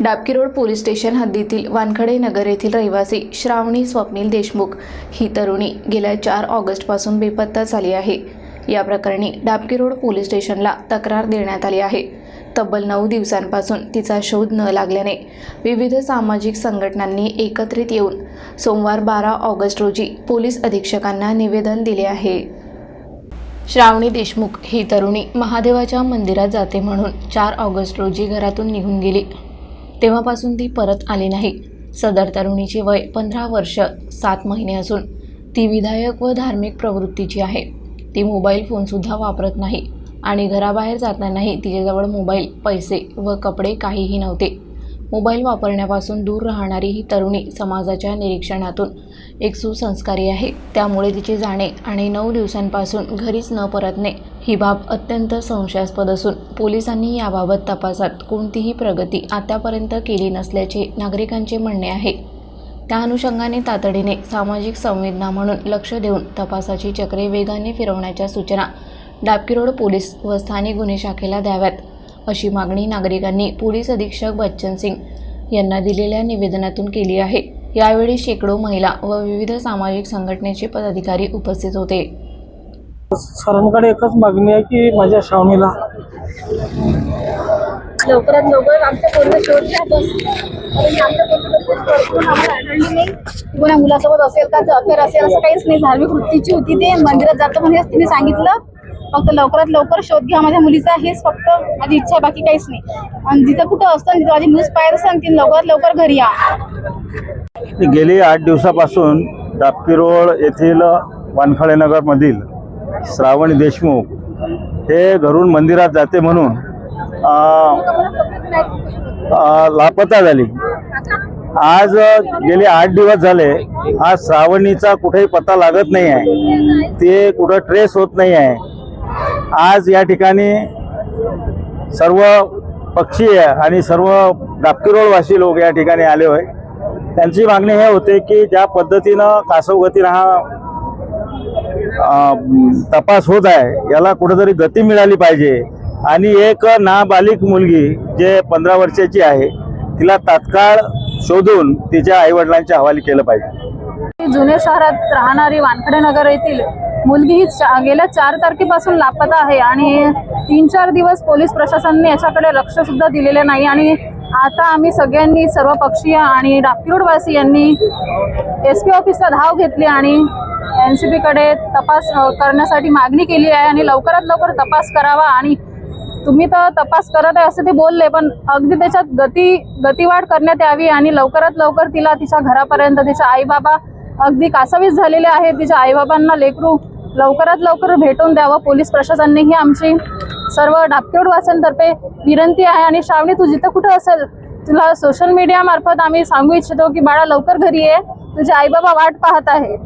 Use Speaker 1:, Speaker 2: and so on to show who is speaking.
Speaker 1: Dabki road police station हद्दीतील वानखडे नगर येथील रहिवासी श्रावणी स्वप्नील देशमुख ही तरुणी गेल्या चार ऑगस्टपासून बेपत्ता झाली आहे. या प्रकरणी डाबकी रोड पोलीस स्टेशनला तक्रार देण्यात आली आहे. तब्बल नऊ दिवसांपासून तिचा शोध न लागल्याने विविध सामाजिक संघटनांनी एकत्रित येऊन सोमवार बारा ऑगस्ट रोजी पोलीस अधीक्षकांना निवेदन दिले आहे. श्रावणी देशमुख ही तरुणी महादेवाच्या मंदिरात जाते म्हणून चार ऑगस्ट रोजी घरातून निघून गेली. तेव्हापासून ती परत आली नाही. सदर तरुणीचे वय पंधरा वर्ष सात महिने असून ती विधायक व धार्मिक प्रवृत्तीची आहे. ती मोबाईल फोनसुद्धा वापरत नाही आणि घराबाहेर जातानाही तिच्याजवळ मोबाईल पैसे व कपडे काहीही नव्हते. मोबाईल वापरण्यापासून दूर राहणारी ही तरुणी समाजाच्या निरीक्षणातून एक सुसंस्कारी आहे. त्यामुळे तिचे जाणे आणि नऊ दिवसांपासून घरीच न परतणे ही बाब अत्यंत संशयास्पद असून पोलिसांनी याबाबत तपासात कोणतीही प्रगती आतापर्यंत केली नसल्याचे नागरिकांचे म्हणणे आहे. त्या अनुषंगाने तातडीने सामाजिक संवेदना म्हणून लक्ष देऊन तपासाची चक्रे वेगाने फिरवण्याच्या सूचना डाबकी रोड पोलीस व स्थानिक गुन्हे शाखेला द्याव्यात अशी मागणी नागरिकांनी पोलीस अधीक्षक बच्चन सिंग यांना दिलेल्या निवेदनातून केली आहे. यावेळी शेकडो महिला व विविध सामाजिक संघटनेचे पदाधिकारी उपस्थित होते.
Speaker 2: सरांकडे एकच मागणी आहे की माझ्या श्रावणीला
Speaker 3: लवकरात लवकर आमच्या पूर्ण शोध घ्या बस. कारण आमच्या पूर्ण करून आम्हाला आढळली नाही. की कोणा मुलासोबत असेल का अफेअर असेल असं काहीच नाही. धार्मिक वृत्तीची होती ते. मंदिरात जातो म्हणजे तिने सांगितलं. फक्त लवकरात लवकर शोध घ्या माझ्या मुलीचा. हेच फक्त माझी इच्छा आहे बाकी काहीच नाही. आणि जिथं कुठं असतं तिथं माझी न्यूज पाहत असतं तिने लवकरात लवकर घरी या.
Speaker 4: गेली आठ दिवसापासून डाबकी रोड येथील वानखळेनगरमधील श्रावण देशमुख हे घरून मंदिरात जाते म्हणून लापता झाली. आज गेले आठ दिवस झाले आज श्रावणीचा कुठेही पत्ता लागत नाही आहे. ते कुठं ट्रेस होत नाही आहे. आज या ठिकाणी सर्व पक्षी आणि सर्व डाबकी रोडवासी लोक या ठिकाणी आले होय. त्यांची मागणी हे होते की ज्या पद्धतीनं कासवगतीनं हा तपास होत आहे याला कुठेतरी गती मिळाली पाहिजे. आणि एक नाबालिक मुलगी जे पंधरा वर्षाची आहे तिला तात्काळ शोधून तिच्या आईवडिलांच्या हवाली केलं पाहिजे.
Speaker 3: जुने शहरात राहणारी वानखडे नगर येथील मुलगी ही चा- गेल्या चार तारखेपासून लापता आहे आणि तीन चार दिवस पोलीस प्रशासनाने याच्याकडे लक्ष सुद्धा दिलेले नाही आणि आता आम्ही सगळ्यांनी सर्व पक्षीय आणि डाकीरोडवासी यांनी एस पी ऑफिसला धाव घेतली आणि एन सी पीकडे तपास करण्यासाठी मागणी केली आहे आणि लवकरात लवकर तपास करावा आणि तुम्ही तर तपास करत आहे असं ते बोलले पण अगदी त्याच्यात गती गतीवाढ करण्यात यावी आणि लवकरात लवकर तिला तिच्या घरापर्यंत तिच्या आईबाबा अगदी कासावीस झालेले आहेत तिच्या आईबाबांना लेकरू लवकरात लवकर भेटून द्यावं पोलीस प्रशासनाने ही आमची सर्व डापकेड वाचनतर्फे विनंती आहे आणि श्रावणी तू जिथं कुठं असेल? तुला सोशल मीडिया मार्फत आम्ही सांगू इच्छितो की बाळा लवकर घरी ये. तुझे आईबाबा वाट पाहत आहे.